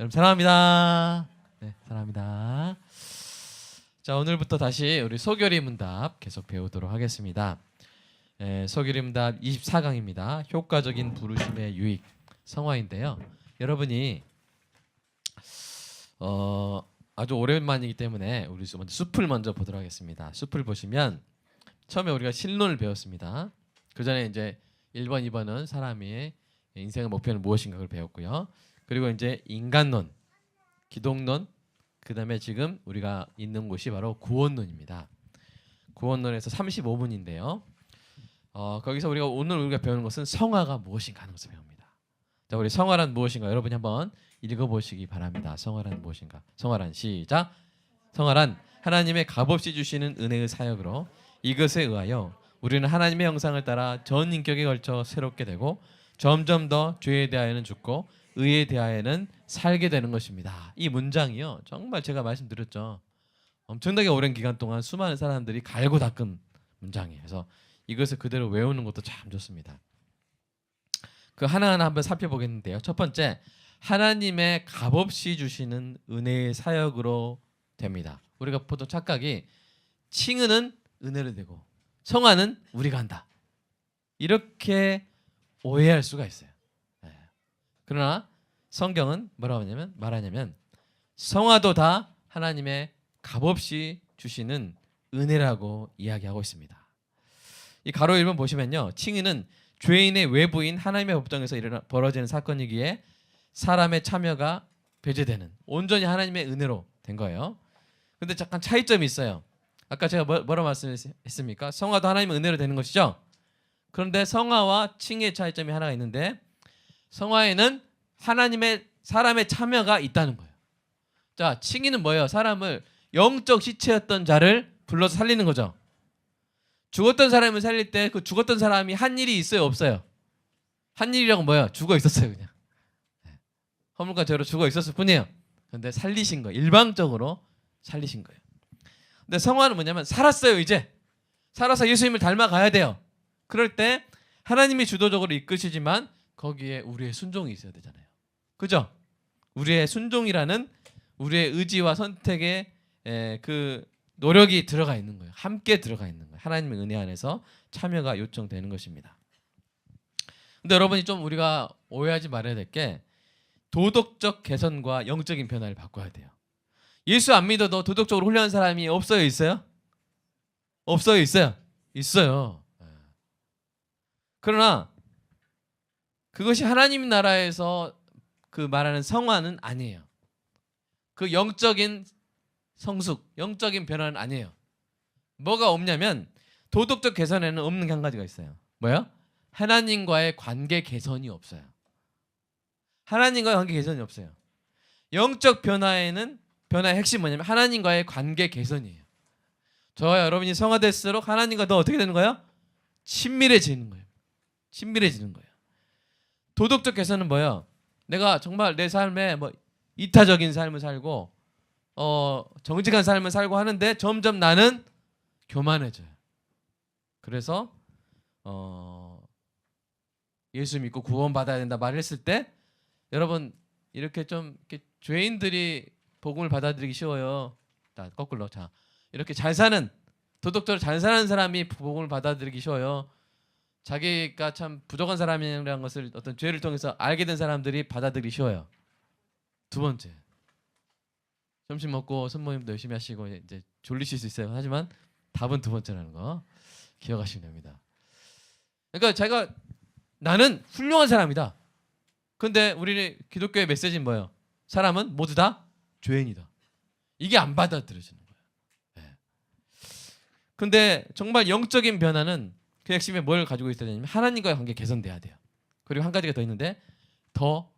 여러분 사랑합니다. 네, 사랑합니다. 자 오늘부터 다시 우리 소결이 문답 계속 배우도록 하겠습니다. 에, 소결이 문답 24강입니다. 효과적인 부르심의 유익 성화인데요. 여러분이 어, 아주 오랜만이기 때문에 우리 먼저 숲을 먼저 보도록 하겠습니다. 숲을 보시면 처음에 우리가 신론을 배웠습니다. 그 전에 이제 1번, 2번은 사람의 인생의 목표는 무엇인가 를 배웠고요. 그리고 이제 인간론, 기독론, 그 다음에 지금 우리가 있는 곳이 바로 구원론입니다. 구원론에서 35분인데요. 어, 거기서 우리가 오늘 우리가 배우는 것은 성화가 무엇인가 하는 것을 배웁니다. 자, 우리 성화란 무엇인가 여러분이 한번 읽어보시기 바랍니다. 성화란 무엇인가? 성화란 시작. 성화란 하나님의 값없이 주시는 은혜의 사역으로 이것에 의하여 우리는 하나님의 형상을 따라 전 인격에 걸쳐 새롭게 되고 점점 더 죄에 대하여는 죽고 의에 대하여는 살게 되는 것입니다. 이 문장이요. 정말 제가 말씀드렸죠. 엄청나게 오랜 기간 동안 수많은 사람들이 갈고 닦은 문장이에요. 그래서 이것을 그대로 외우는 것도 참 좋습니다. 그 하나하나 한번 살펴보겠는데요. 첫 번째, 하나님의 값없이 주시는 은혜의 사역으로 됩니다. 우리가 보통 착각이 칭은은 은혜를 되고 성화는 우리가 한다. 이렇게 오해할 수가 있어요. 예. 그러나 성경은 뭐라고 하냐면 말하냐면 성화도 다 하나님의 값없이 주시는 은혜라고 이야기하고 있습니다. 이 가로 1번 보시면요. 칭의는 죄인의 외부인 하나님의 법정에서 일어나 벌어지는 사건이기에 사람의 참여가 배제되는 온전히 하나님의 은혜로 된 거예요. 근데 잠깐 차이점이 있어요. 아까 제가 뭐, 뭐라 말씀했습니까? 성화도 하나님의 은혜로 되는 것이죠. 그런데 성화와 칭의 차이점이 하나가 있는데 성화에는 하나님의 사람의 참여가 있다는 거예요. 자, 칭의는 뭐예요? 사람을 영적 시체였던 자를 불러서 살리는 거죠. 죽었던 사람을 살릴 때 그 죽었던 사람이 한 일이 있어요, 없어요? 한 일이라고 뭐예요? 죽어 있었어요, 그냥. 네. 허물과 죄로 죽어 있었을 뿐이에요. 근데 살리신 거예요. 일방적으로 살리신 거예요. 근데 성화는 뭐냐면 살았어요, 이제. 살아서 예수님을 닮아가야 돼요. 그럴 때 하나님이 주도적으로 이끄시지만 거기에 우리의 순종이 있어야 되잖아요. 그죠? 우리의 순종이라는 우리의 의지와 선택의 에, 그 노력이 들어가 있는 거예요. 함께 들어가 있는 거예요. 하나님의 은혜 안에서 참여가 요청되는 것입니다. 근데 여러분이 좀 우리가 오해하지 말아야 될 게 도덕적 개선과 영적인 변화를 바꿔야 돼요. 예수 안 믿어도 도덕적으로 훌륭한 사람이 없어요, 있어요? 없어요, 있어요? 있어요. 예. 그러나 그것이 하나님 나라에서 그 말하는 성화는 아니에요. 그 영적인 성숙, 영적인 변화는 아니에요. 뭐가 없냐면 도덕적 개선에는 없는 게 한 가지가 있어요. 뭐요? 하나님과의 관계 개선이 없어요. 하나님과의 관계 개선이 없어요. 영적 변화에는 변화의 핵심 뭐냐면 하나님과의 관계 개선이에요. 저와 여러분이 성화될수록 하나님과 더 어떻게 되는 거예요? 친밀해지는 거예요. 친밀해지는 거예요. 도덕적 개선은 뭐예요? 내가 정말 내 삶에 뭐 이타적인 삶을 살고 어 정직한 삶을 살고 하는데 점점 나는 교만해져요. 그래서 어 예수 믿고 구원 받아야 된다 말했을 때 여러분 이렇게 좀 이렇게 죄인들이 복음을 받아들이기 쉬워요. 자 거꾸로 자 이렇게 잘 사는 도덕적으로 잘 사는 사람이 복음을 받아들이기 쉬워요. 자기가 참 부족한 사람이라는 것을 어떤 죄를 통해서 알게 된 사람들이 받아들이기 쉬워요. 두 번째 점심 먹고 손모임도 열심히 하시고 이제 졸리실 수 있어요. 하지만 답은 두 번째라는 거 기억하시면 됩니다. 그러니까 제가 나는 훌륭한 사람이다. 근데 우리 기독교의 메시지는 뭐예요? 사람은 모두 다 죄인이다. 이게 안 받아들여지는 거예요. 네. 근데 정말 영적인 변화는 그 핵심에 뭘 가지고 있어야 되냐면 하나님과의 관계 개선돼야 돼요. 그리고 한 가지가 더 있는데 더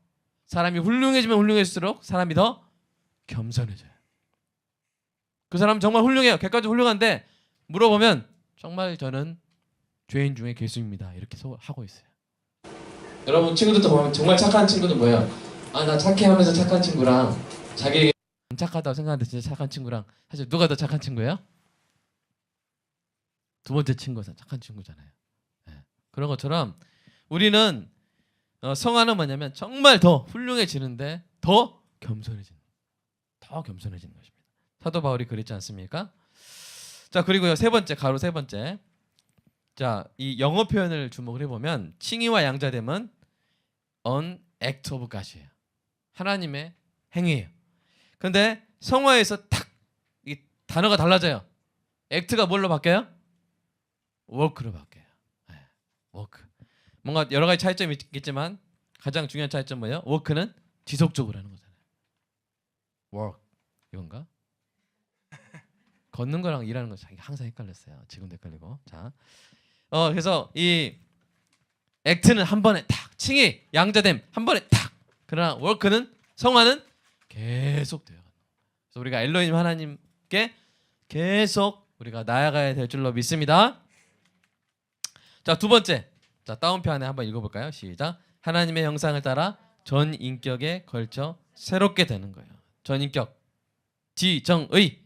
사람이 훌륭해지면 훌륭해질수록 사람이 더 겸손해져요. 그 사람 정말 훌륭해요. 객관적으로 훌륭한데 물어보면 정말 저는 죄인 중에 괴수입니다. 이렇게 소- 하고 있어요. 여러분 친구들도 보면 정말 착한 친구는 뭐예요? 아 나 착해 하면서 착한 친구랑 자기에게 안 착하다고 생각하는데 진짜 착한 친구랑 사실 누가 더 착한 친구예요? 두 번째 친구가 착한 친구잖아요. 예. 그런 것처럼 우리는 어, 성화는 뭐냐면 정말 더 훌륭해지는데 더 겸손해지는 더 겸손해지는 것입니다. 사도 바울이 그랬지 않습니까? 자 그리고요 세 번째 가로 세 번째 자 이 영어 표현을 주목을 해보면 칭의와 양자됨은 an act of God이에요. 하나님의 행위예요. 근데 성화에서 탁 이 단어가 달라져요. act가 뭘로 바뀌어요? Work로 바뀌어요. 네, work. 뭔가 여러 가지 차이점이 있겠지만 가장 중요한 차이점 뭐예요? work는 지속적으로 하는 거잖아요. work 이건가? 걷는 거랑 일하는 거 항상 헷갈렸어요. 지금도 헷갈리고. 자, 어 그래서 이 act는 한 번에 탁, 칭의 양자됨 한 번에 탁. 그러나 work는 성화는 계속 돼요. 그래서 우리가 엘로힘 하나님께 계속 우리가 나아가야 될 줄로 믿습니다. 자, 두 번째. 자, 다운표 안에 한번 읽어 볼까요? 시작. 하나님의 형상을 따라 전 인격에 걸쳐 새롭게 되는 거예요. 전 인격, 지정의,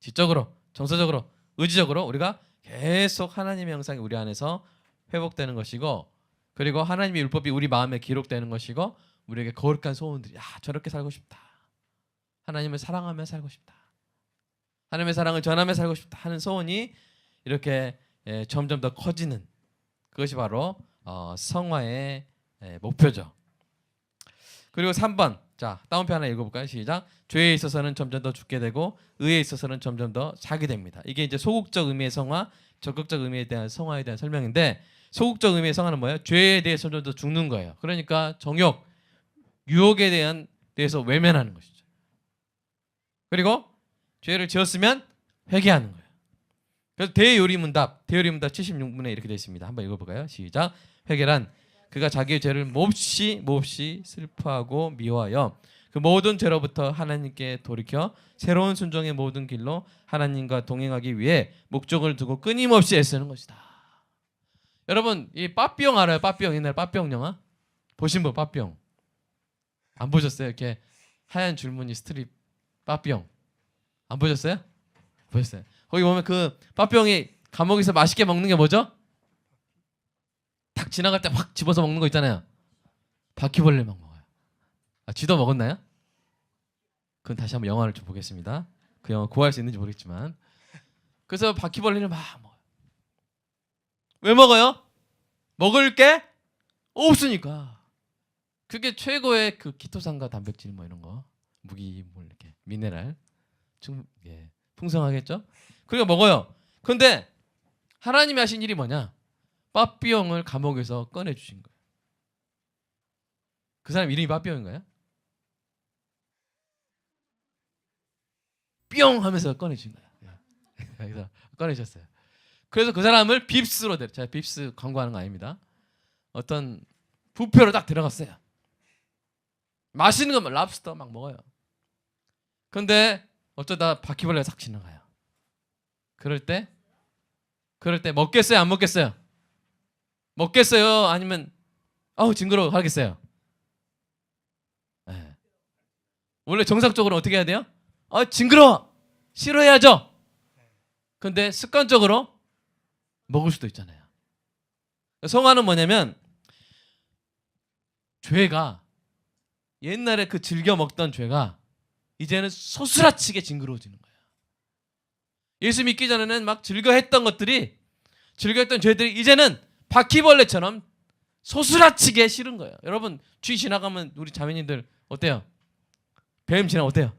지적으로, 정서적으로, 의지적으로 우리가 계속 하나님의 형상이 우리 안에서 회복되는 것이고, 그리고 하나님의 율법이 우리 마음에 기록되는 것이고, 우리에게 거룩한 소원들이 야 저렇게 살고 싶다. 하나님을 사랑하며 살고 싶다. 하나님의 사랑을 전하며 살고 싶다 하는 소원이 이렇게 예, 점점 더 커지는 그것이 바로 어, 성화의 예, 목표죠. 그리고 3번 자 다운표 하나 읽어볼까요? 시작. 죄에 있어서는 점점 더 죽게 되고 의에 있어서는 점점 더 사게 됩니다. 이게 이제 소극적 의미의 성화, 적극적 의미에 대한 성화에 대한 설명인데 소극적 의미의 성화는 뭐예요? 죄에 대해서 점점 더 죽는 거예요. 그러니까 정욕, 유혹에 대한 대해서 외면하는 것이죠. 그리고 죄를 지었으면 회개하는 거예요. 그래서 대요리문답, 대요리문답 76문에 이렇게 되어 있습니다. 한번 읽어볼까요? 시작. 회개란 그가 자기의 죄를 몹시 몹시 슬퍼하고 미워하여 그 모든 죄로부터 하나님께 돌이켜 새로운 순종의 모든 길로 하나님과 동행하기 위해 목적을 두고 끊임없이 애쓰는 것이다. 여러분 이 빠삐용 알아요? 빠삐용 옛날 빠삐용 영화 보신 분 빠삐용 안 보셨어요? 이렇게 하얀 줄무늬 스트립 빠삐용 안 보셨어요? 보셨어요? 거기 보면 그 빠삐용이 감옥에서 맛있게 먹는 게 뭐죠? 딱 지나갈 때 확 집어서 먹는 거 있잖아요. 바퀴벌레 막 먹어요. 아, 쥐도 먹었나요? 그건 다시 한번 영화를 좀 보겠습니다. 그 영화 구할 수 있는지 모르겠지만 그래서 바퀴벌레를 막 먹어요. 왜 먹어요? 먹을 게 없으니까. 그게 최고의 그 키토산과 단백질 뭐 이런 거 무기 뭐 이렇게 미네랄 충 예, 풍성하겠죠? 그리고 먹어요. 근데 하나님이 하신 일이 뭐냐? 빠삐용을 감옥에서 꺼내 주신 거예요. 그 사람 이름이 빠삐용인가요? 뿅 하면서 꺼내 주신 거예요. 예. 그래서 꺼내셨어요. 그래서 그 사람을 빕스로 데 제가 빕스 광고하는 거 아닙니다. 어떤 부페로 딱 들어갔어요. 맛있는 거막 랍스터 막 먹어요. 근데 어쩌다 바퀴벌레가 싹 지나가요. 그럴 때 그럴 때 먹겠어요 안 먹겠어요? 먹겠어요 아니면 아우 징그러워 하겠어요? 네. 원래 정상적으로 어떻게 해야 돼요? 아 징그러워 싫어해야죠. 근데 습관적으로 먹을 수도 있잖아요. 성화는 뭐냐면 죄가 옛날에 그 즐겨 먹던 죄가 이제는 소스라치게 징그러워지는 거예요. 예수 믿기 전에는 막 즐겨했던 것들이 즐겨했던 죄들이 이제는 바퀴벌레처럼 소스라치게 싫은 거예요. 여러분 쥐 지나가면 우리 자매님들 어때요? 뱀 지나 어때요?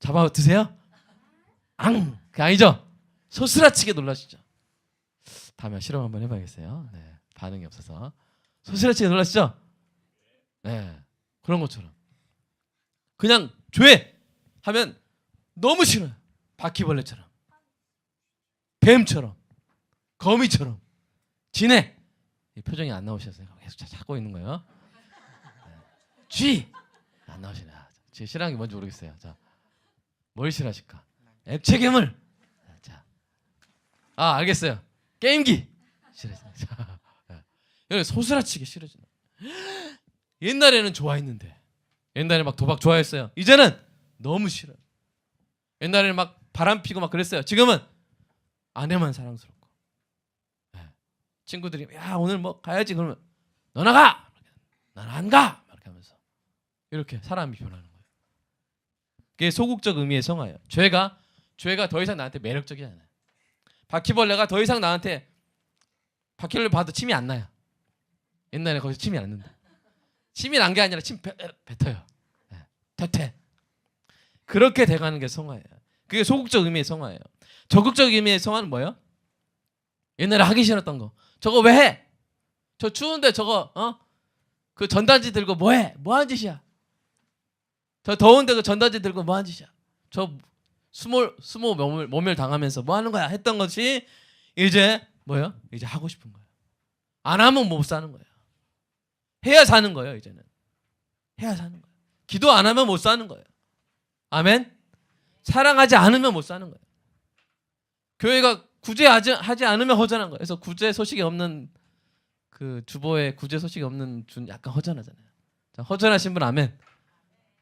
잡아 드세요? 앙, 그 아니죠? 소스라치게 놀라시죠? 다음에 실험 한번 해봐야겠어요. 네, 반응이 없어서 소스라치게 놀라시죠? 네, 그런 것처럼 그냥 죄 하면 너무 싫어요. 바퀴벌레처럼, 뱀처럼, 거미처럼. 이 표정이 안 나오셨어요. 계속 찾고 있는 거예요. 네. 쥐! 안 나오시네. 아, 제 싫어하는 게 뭔지 모르겠어요. 자, 뭘 싫어하실까? 액체 괴물. 자, 아 알겠어요. 게임기. 싫어요. 자, 네. 소스라치게 싫어지는. 옛날에는 좋아했는데, 옛날에 막 도박 좋아했어요. 이제는 너무 싫어요. 옛날에는 막 바람 피고 막 그랬어요. 지금은 아내만 사랑스럽고. 네. 친구들이 야 오늘 뭐 가야지 그러면 너 나가. 난 안 가. 이렇게 하면서 이렇게 사람이 변하는 거예요. 그게 소극적 의미의 성화예요. 죄가 죄가 더 이상 나한테 매력적이지 않아요. 바퀴벌레가 더 이상 나한테 바퀴벌레 봐도 침이 안 나요. 옛날에 거기서 침이 안 난다. 침이 난 게 아니라 침 뱉, 뱉어요. 네. 퇴퇴. 그렇게 돼가는 게 성화예요. 그게 소극적 의미의 성화예요. 적극적 의미의 성화는 뭐예요? 옛날에 하기 싫었던 거. 저거 왜 해? 저 추운데 저거 어? 그 전단지 들고 뭐 해? 뭐 하는 짓이야? 저 더운데 그 전단지 들고 뭐 하는 짓이야? 저 수모 수모 모멸, 모멸 당하면서 뭐 하는 거야? 했던 것이 이제 뭐예요? 이제 하고 싶은 거예요. 안 하면 못 사는 거예요. 해야 사는 거예요, 이제는. 해야 사는 거예요. 기도 안 하면 못 사는 거예요. 아멘. 사랑하지 않으면 못 사는 거예요. 교회가 구제하지 하지 않으면 허전한 거예요. 그래서 구제 소식이 없는 그 주보에 구제 소식이 없는 준 약간 허전하잖아요. 자, 허전하신 분 아멘.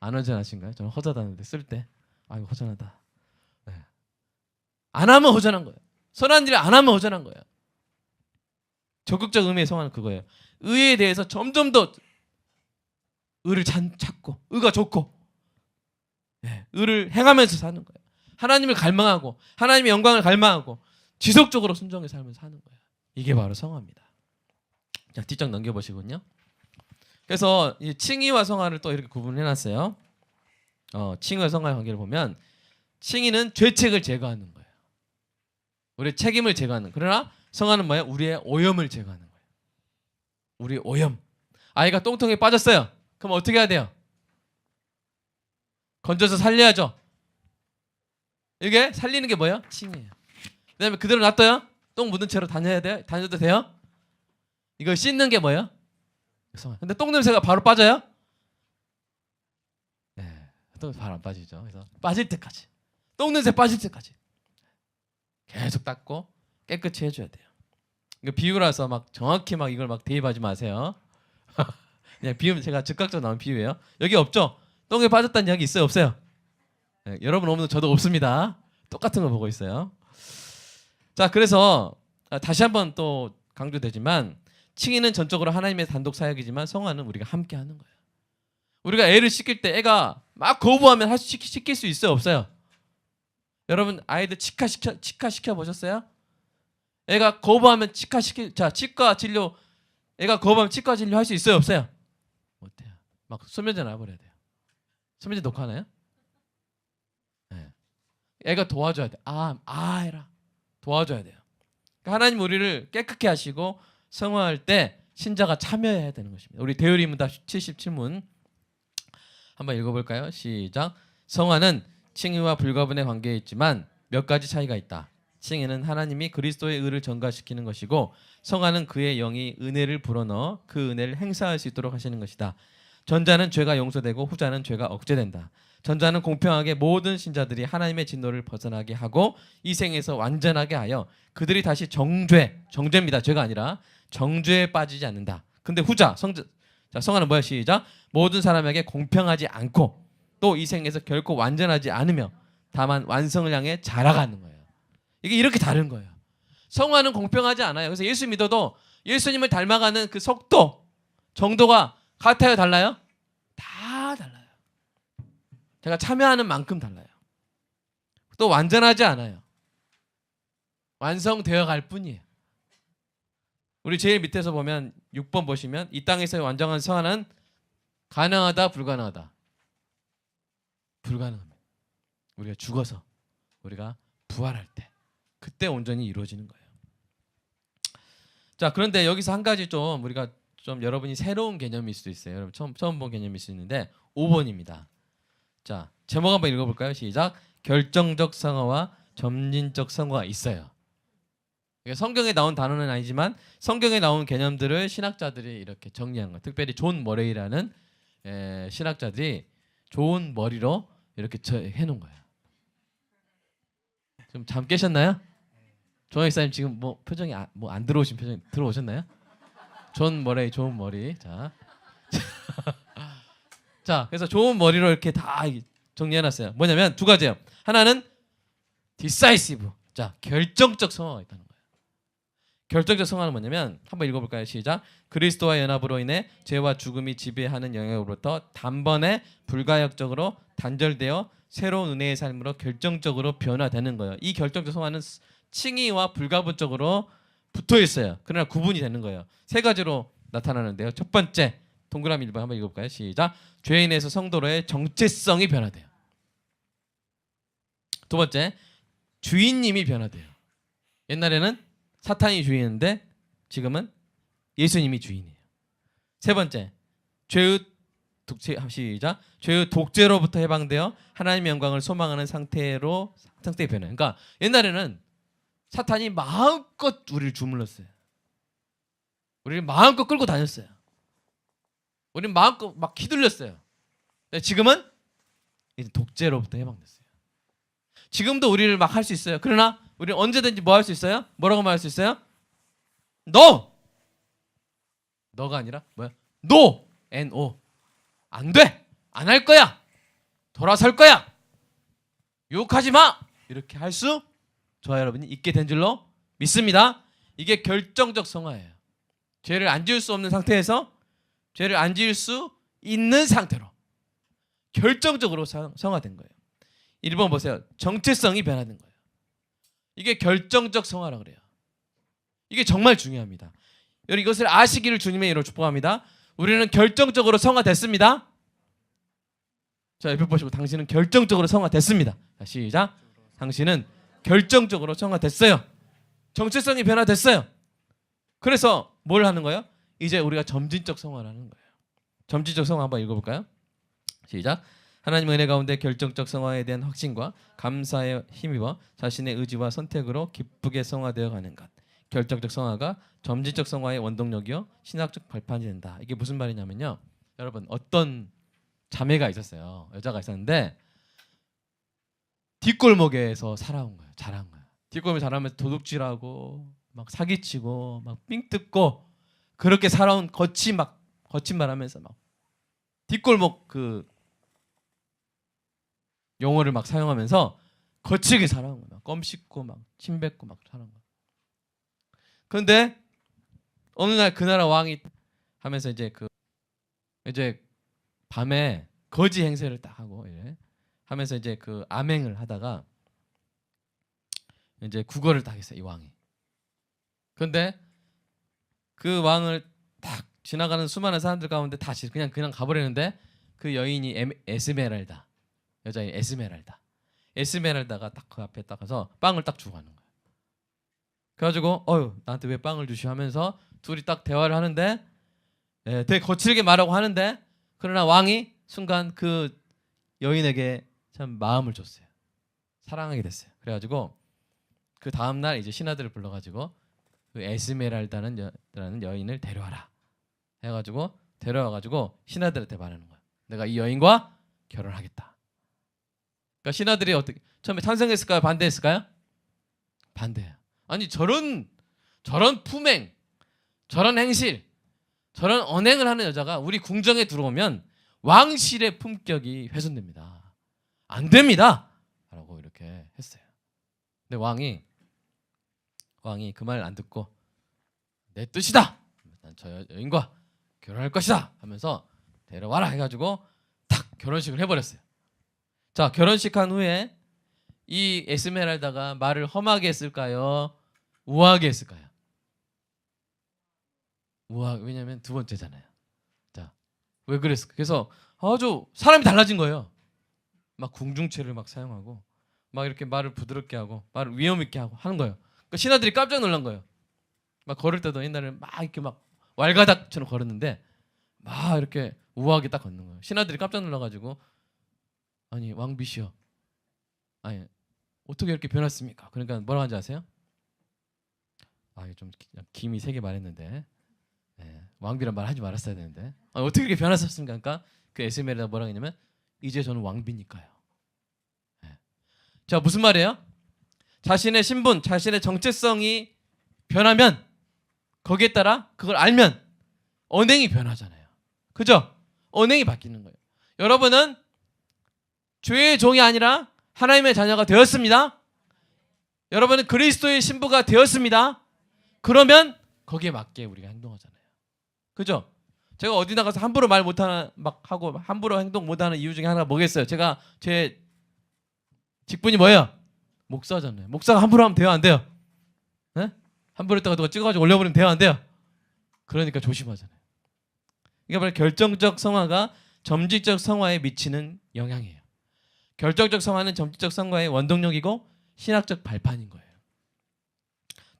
안 허전하신가요? 저는 허전하는데 쓸 때 아이고 허전하다. 네. 안 하면 허전한 거예요. 선한 일을 안 하면 허전한 거예요. 적극적 의미의 성화는 그거예요. 의에 대해서 점점 더 의를 찾, 찾고 의가 좋고 네, 의를 행하면서 사는 거예요. 하나님을 갈망하고 하나님의 영광을 갈망하고 지속적으로 순종의 삶을 사는 거예요. 이게 바로 성화입니다. 자, 뒷장 넘겨 보시군요. 그래서 이 칭의와 성화를 또 이렇게 구분해 놨어요. 어, 칭의와 성화의 관계를 보면 칭의는 죄책을 제거하는 거예요. 우리의 책임을 제거하는. 그러나 성화는 뭐예요? 우리의 오염을 제거하는 거예요. 우리 오염. 아이가 똥통에 빠졌어요. 그럼 어떻게 해야 돼요? 건져서 살려야죠. 이게 살리는 게 뭐예요? 칭이에요. 그다음에 그대로 놔둬요? 똥 묻은 채로 다녀야 돼요? 다녀도 돼요? 이거 씻는 게 뭐예요? 성화. 근데 똥 냄새가 바로 빠져요? 네, 똥 바로 안 빠지죠. 그래서 빠질 때까지 똥 냄새 빠질 때까지 계속 닦고 깨끗이 해줘야 돼요. 이거 비유라서 막 정확히 막 이걸 막 대입하지 마세요. 그냥 비유면 제가 즉각적으로 나온 비유예요. 여기 없죠? 똥에 빠졌다는 이야기 있어요? 없어요? 네, 여러분 없는 저도 없습니다. 똑같은 거 보고 있어요. 자, 그래서 아, 다시 한번 또 강조되지만 칭의는 전적으로 하나님의 단독 사역이지만 성화는 우리가 함께 하는 거예요. 우리가 애를 시킬 때 애가 막 거부하면 할 수, 시킬 수 있어요, 없어요? 여러분 아이들 치과 시켜 치과 시켜 보셨어요? 애가 거부하면 치과 시키 자 치과 진료 애가 거부하면 치과 진료 할 수 있어요, 없어요? 못해요. 막 소면제 놔버려야 돼 요. 소면제 놓고 하나요? 네. 애가 도와줘야 돼. 아, 아 해라. 도와줘야 돼요. 그러니까 하나님 우리를 깨끗게 하시고 성화할 때 신자가 참여해야 되는 것입니다. 우리 대의문답 77문 한번 읽어볼까요? 시작. 성화는 칭의와 불가분의 관계에 있지만 몇 가지 차이가 있다. 칭의는 하나님이 그리스도의 의를 전가시키는 것이고 성화는 그의 영이 은혜를 불어넣어 그 은혜를 행사할 수 있도록 하시는 것이다. 전자는 죄가 용서되고 후자는 죄가 억제된다. 전자는 공평하게 모든 신자들이 하나님의 진노를 벗어나게 하고 이 생에서 완전하게 하여 그들이 다시 정죄, 정죄입니다. 죄가 아니라 정죄에 빠지지 않는다. 근데 후자, 성자, 자, 성화는 뭐야? 시작. 모든 사람에게 공평하지 않고 또 이 생에서 결코 완전하지 않으며 다만 완성을 향해 자라가는 거예요. 이게 이렇게 다른 거예요. 성화는 공평하지 않아요. 그래서 예수 믿어도 예수님을 닮아가는 그 속도, 정도가 같아요, 달라요? 다 달라요. 제가 참여하는 만큼 달라요. 또 완전하지 않아요. 완성되어 갈 뿐이에요. 우리 제일 밑에서 보면 6번 보시면 이 땅에서의 완전한 성화는 가능하다 불가능하다. 불가능합니다. 우리가 죽어서 우리가 부활할 때 그때 온전히 이루어지는 거예요. 자 그런데 여기서 한 가지 좀 우리가 좀 여러분이 새로운 개념일 수도 있어요. 여러분 처음 처음 본 개념일 수 있는데 5번입니다. 자 제목 한번 읽어 볼까요? 시작. 결정적 성화와 점진적 성화가 있어요. 성경에 나온 단어는 아니지만 성경에 나온 개념들을 신학자들이 이렇게 정리한 거. 특별히 존 머레이라는 에, 신학자들이 좋은 머리로 이렇게 저, 해놓은 거예요. 좀잠 깨셨나요? 조항 목사님 지금 뭐 표정이 아, 뭐안 들어오신 표정 들어오셨나요? 존 머레이 좋은 머리 자, 자 그래서 좋은 머리로 이렇게 다 정리해 놨어요. 뭐냐면 두 가지예요. 하나는 decisive, 자 결정적 성화가 있다는 거예요. 결정적 성화는 뭐냐면 한번 읽어 볼까요? 시작. 그리스도와 연합으로 인해 죄와 죽음이 지배하는 영역으로부터 단번에 불가역적으로 단절되어 새로운 은혜의 삶으로 결정적으로 변화되는 거예요. 이 결정적 성화는 칭의와 불가분적으로 붙어 있어요. 그러나 구분이 되는 거예요. 세 가지로 나타나는데요. 첫 번째 동그라미 1번 한번 읽어볼까요? 시작. 죄인에서 성도로의 정체성이 변화돼요. 두 번째 주인님이 변화돼요. 옛날에는 사탄이 주인인데 지금은 예수님이 주인이에요. 세 번째 죄의 독재 시작 죄의 독재로부터 해방되어 하나님의 영광을 소망하는 상태로 상태의 변화. 그러니까 옛날에는 사탄이 마음껏 우리를 주물렀어요. 우리를 마음껏 끌고 다녔어요. 우리는 마음껏 막 휘둘렸어요. 근데 지금은 이제 독재로부터 해방됐어요. 지금도 우리를 막 할 수 있어요. 그러나 우리는 언제든지 뭐 할 수 있어요? 뭐라고 말할 수 있어요? 너! 너가 아니라 뭐야? 노! N-O 안 돼! 안 할 거야! 돌아설 거야! 유혹하지 마! 이렇게 할 수 저와 여러분이 있게 된 줄로 믿습니다. 이게 결정적 성화예요. 죄를 안 지을 수 없는 상태에서 죄를 안 지을 수 있는 상태로 결정적으로 성- 성화된 거예요. 1번 보세요. 정체성이 변하는 거예요. 이게 결정적 성화라 그래요. 이게 정말 중요합니다. 여러분 이것을 아시기를 주님의 이름으로 축복합니다. 우리는 결정적으로 성화됐습니다. 자, 옆에 보시고 당신은 결정적으로 성화됐습니다. 자, 시작. 당신은 결정적으로 성화됐어요. 정체성이 변화됐어요. 그래서 뭘 하는 거예요? 이제 우리가 점진적 성화를 하는 거예요. 점진적 성화 한번 읽어볼까요? 시작. 하나님 은혜 가운데 결정적 성화에 대한 확신과 감사에 힘입어 자신의 의지와 선택으로 기쁘게 성화되어 가는 것. 결정적 성화가 점진적 성화의 원동력이요 신학적 발판이 된다. 이게 무슨 말이냐면요. 여러분 어떤 자매가 있었어요. 여자가 있었는데 뒷골목에서 살아온 거예요. 자란 거예요. 뒷골목 자라면서 도둑질하고 막 사기치고 막 삥 뜯고 그렇게 살아온 거친 막 거친 말하면서 막 뒷골목 그 용어를 막 사용하면서 거칠게 살아온 거야. 껌 씹고 막 침 뱉고 막 살아온 거야. 그런데 어느 날 그 나라 왕이 하면서 이제 그 이제 밤에 거지 행세를 딱 하고 이래 하면서 이제 그 암행을 하다가 이제 구걸을 딱 했어요 이 왕이. 그런데 그 왕을 딱 지나가는 수많은 사람들 가운데 다시 그냥 그냥 가버리는데 그 여인이 에메, 에스메랄다 여자인 에스메랄다 에스메랄다가 딱 그 앞에 딱 가서 빵을 딱 주고 가는 거예요. 그래가지고 어유 나한테 왜 빵을 주시 하면서 둘이 딱 대화를 하는데 예, 되게 거칠게 말하고 하는데 그러나 왕이 순간 그 여인에게 참 마음을 줬어요. 사랑하게 됐어요. 그래가지고 그 다음 날 이제 신하들을 불러가지고 그 에스메랄다는 여, 라는 여인을 데려와라 해가지고 데려와가지고 신하들한테 말하는 거야. 내가 이 여인과 결혼하겠다. 그러니까 신하들이 어떻게 처음에 찬성했을까요? 반대했을까요? 반대야. 아니 저런 저런 품행, 저런 행실, 저런 언행을 하는 여자가 우리 궁정에 들어오면 왕실의 품격이 훼손됩니다. 안 됩니다. 라고 이렇게 했어요. 근데 왕이 왕이 그 말 안 듣고 내 뜻이다. 난 저 여인과 결혼할 것이다 하면서 데려와라 해가지고 탁 결혼식을 해버렸어요. 자 결혼식 한 후에 이 에스메랄다가 말을 험하게 했을까요? 우아하게 했을까요? 우아 왜냐면 두 번째잖아요. 자 왜 그랬을까? 그래서 아주 사람이 달라진 거예요. 막 궁중체를 막 사용하고 막 이렇게 말을 부드럽게 하고 말을 위험 있게 하고 하는 거예요. 그 신하들이 깜짝 놀란 거예요. 막 걸을 때도 옛날에 막 이렇게 막 왈가닥처럼 걸었는데 막 이렇게 우아하게 딱 걷는 거예요. 신하들이 깜짝 놀라가지고 아니 왕비시여, 아니 어떻게 이렇게 변했습니까? 그러니까 뭐라고 하는지 아세요? 아, 이거 좀 기- 김이 세게 말했는데 예, 왕비란 말 하지 말았어야 되는데 아, 어떻게 이렇게 변하셨습니까? 그러니까 그 에스메르가 뭐라고 했냐면 이제 저는 왕비니까요. 예. 자 무슨 말이에요? 자신의 신분, 자신의 정체성이 변하면 거기에 따라 그걸 알면 언행이 변하잖아요. 그죠? 언행이 바뀌는 거예요. 여러분은 죄의 종이 아니라 하나님의 자녀가 되었습니다. 여러분은 그리스도의 신부가 되었습니다. 그러면 거기에 맞게 우리가 행동하잖아요. 그죠? 제가 어디 나가서 함부로 말 못하는 막 하고 함부로 행동 못하는 이유 중에 하나가 뭐겠어요? 제가 제 직분이 뭐예요? 목사잖아요. 목사가 함부로 하면 돼요, 안 돼요? 네? 함부로 했다가 누가 찍어가지고 올려버리면 돼요, 안 돼요? 그러니까 조심하잖아요. 이게 바로 결정적 성화가 점지적 성화에 미치는 영향이에요. 결정적 성화는 점지적 성화의 원동력이고 신학적 발판인 거예요.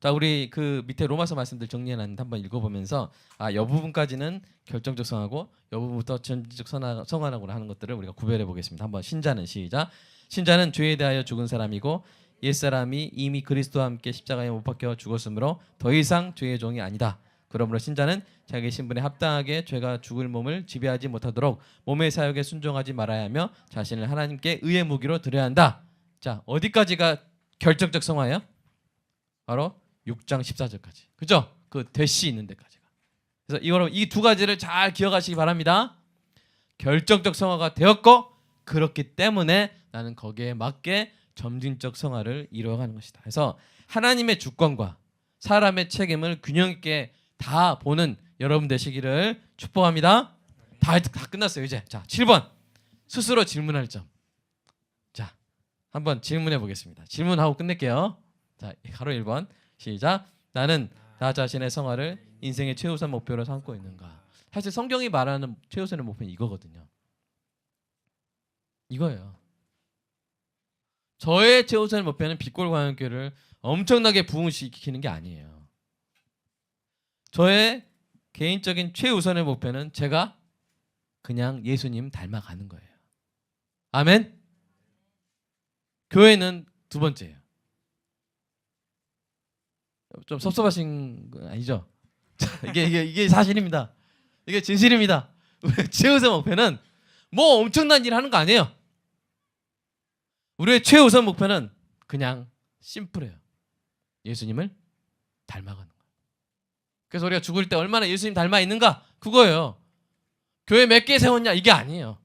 자, 우리 그 밑에 로마서 말씀들 정리해놨는데 한번 읽어보면서 아, 여 부분까지는 결정적 성화고 여 부분부터 점지적 성화, 성화라고 하는 것들을 우리가 구별해 보겠습니다. 한번 신자는 시작. 신자는 죄에 대하여 죽은 사람이고 옛 사람이 이미 그리스도와 함께 십자가에 못 박혀 죽었으므로 더 이상 죄의 종이 아니다. 그러므로 신자는 자기 신분에 합당하게 죄가 죽을 몸을 지배하지 못하도록 몸의 사역에 순종하지 말아야 하며 자신을 하나님께 의의 무기로 드려야 한다. 자, 어디까지가 결정적 성화예요? 바로 6장 14절까지. 그죠? 그 대시 있는 데까지가. 그래서 이거로 이두 가지를 잘 기억하시기 바랍니다. 결정적 성화가 되었고 그렇기 때문에 나는 거기에 맞게 점진적 성화를 이루어가는 것이다. 그래서 하나님의 주권과 사람의 책임을 균형 있게 다 보는 여러분 되시기를 축복합니다. 다, 다 끝났어요 이제. 자 7번 스스로 질문할 점. 자 한번 질문해 보겠습니다. 질문하고 끝낼게요. 자 가로 1번 시작. 나는 나 자신의 성화를 인생의 최우선 목표로 삼고 있는가? 사실 성경이 말하는 최우선의 목표는 이거거든요. 이거예요. 저의 최우선의 목표는 빛골 광역교를 엄청나게 부흥시키는 게 아니에요. 저의 개인적인 최우선의 목표는 제가 그냥 예수님 닮아가는 거예요. 아멘. 교회는 두 번째예요. 좀 섭섭하신 건 아니죠? 자, 이게 이게 이게 사실입니다. 이게 진실입니다. 최우선 목표는 뭐 엄청난 일 하는 거 아니에요. 우리의 최우선 목표는 그냥 심플해요. 예수님을 닮아가는 거예요. 그래서 우리가 죽을 때 얼마나 예수님 닮아 있는가 그거예요. 교회 몇 개 세웠냐 이게 아니에요.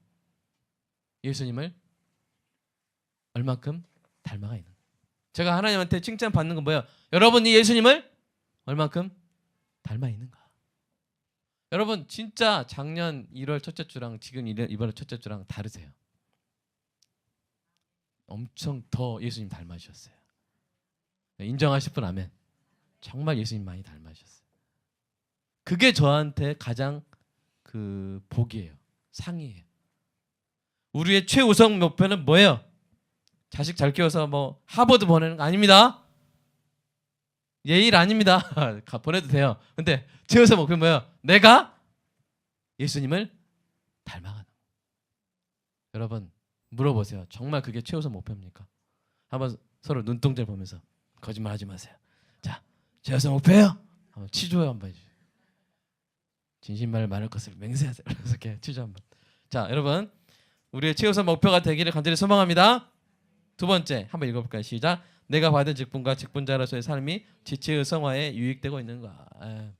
예수님을 얼만큼 닮아가 있는. 제가 하나님한테 칭찬 받는 건 뭐예요? 여러분이 예수님을 얼만큼 닮아 있는가? 여러분 진짜 작년 1월 첫째 주랑 지금 이번 첫째 주랑 다르세요. 엄청 더 예수님 닮아주셨어요. 인정하실 분 아멘. 정말 예수님 많이 닮아주셨어요. 그게 저한테 가장 그 복이에요. 상이에요. 우리의 최우선 목표는 뭐예요? 자식 잘 키워서 뭐 하버드 보내는 거 아닙니다. 예일 아닙니다. 가- 보내도 돼요. 근데 최우선 목표는 뭐예요? 내가 예수님을 닮아가는. 거. 여러분 물어보세요. 정말 그게 최우선 목표입니까? 한번 서로 눈동자 보면서 거짓말 하지 마세요. 자, 최우선 목표예요. 한번 치조요 한번. 진실말 많을 것을 맹세하세요. 이렇게 치조 한번. 자, 여러분 우리의 최우선 목표가 되기를 간절히 소망합니다. 두 번째 한번 읽어볼까요? 시작. 내가 받은 직분과 직분자로서의 삶이 지체의 성화에 유익되고 있는가? 에.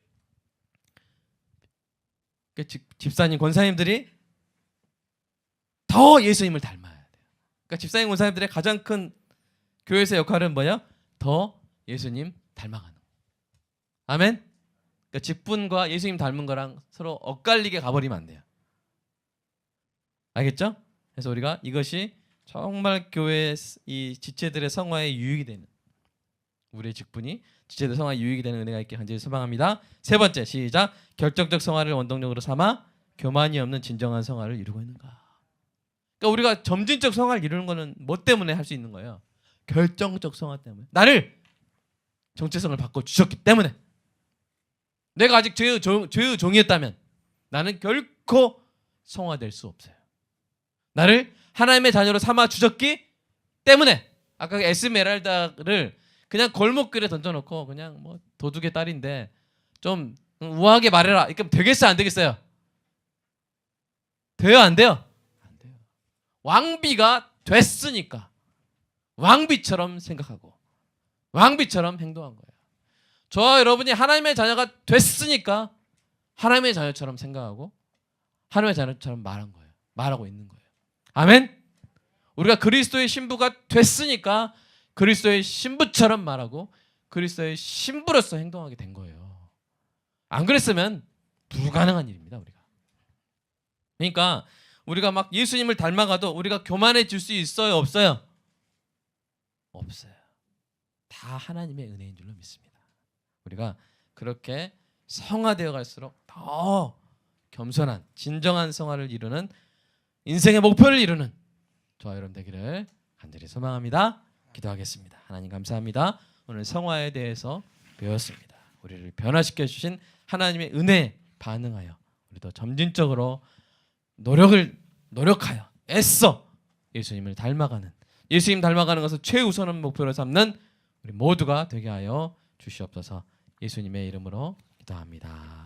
그 집, 집사님 권사님들이 더 예수님을 닮아야 돼요. 그러니까 집사님 권사님들의 가장 큰 교회에서 역할은 뭐야? 더 예수님 닮아가는. 거. 아멘. 그러니까 직분과 예수님 닮은 거랑 서로 엇갈리게 가버리면 안 돼요. 알겠죠? 그래서 우리가 이것이 정말 교회 이 지체들의 성화에 유익이 되는 우리의 직분이 지체들 성화에 유익이 되는 은혜가 있게 간절히 소망합니다. 세 번째 시작 결정적 성화를 원동력으로 삼아 교만이 없는 진정한 성화를 이루고 있는가. 그러니까 우리가 점진적 성화를 이루는 거는 뭐 때문에 할 수 있는 거예요? 결정적 성화 때문에. 나를 정체성을 바꿔 주셨기 때문에. 내가 아직 죄의, 종, 죄의 종이었다면 나는 결코 성화될 수 없어요. 나를 하나님의 자녀로 삼아 주셨기 때문에 아까 그 에스메랄다를 그냥 골목길에 던져놓고 그냥 뭐 도둑의 딸인데 좀 우아하게 말해라. 이렇게 되겠어요, 안 되겠어요? 돼요, 안 돼요? 안 돼요. 왕비가 됐으니까 왕비처럼 생각하고 왕비처럼 행동한 거예요. 저와 여러분이 하나님의 자녀가 됐으니까 하나님의 자녀처럼 생각하고 하나님의 자녀처럼 말한 거예요. 말하고 있는 거예요. 아멘. 우리가 그리스도의 신부가 됐으니까 그리스도의 신부처럼 말하고 그리스도의 신부로서 행동하게 된 거예요. 안 그랬으면 불가능한 일입니다, 우리가. 그러니까 우리가 막 예수님을 닮아가도 우리가 교만해질 수 있어요, 없어요? 없어요. 다 하나님의 은혜인 줄로 믿습니다. 우리가 그렇게 성화되어 갈수록 더 겸손한 진정한 성화를 이루는 인생의 목표를 이루는 저와 여러분 되기를 간절히 소망합니다. 기도하겠습니다. 하나님 감사합니다. 오늘 성화에 대해서 배웠습니다. 우리를 변화시켜 주신 하나님의 은혜에 반응하여 우리도 점진적으로 노력을 노력하여 애써 예수님을 닮아가는 예수님 닮아가는 것을 최우선한 목표로 삼는 우리 모두가 되게 하여 주시옵소서. 예수님의 이름으로 기도합니다.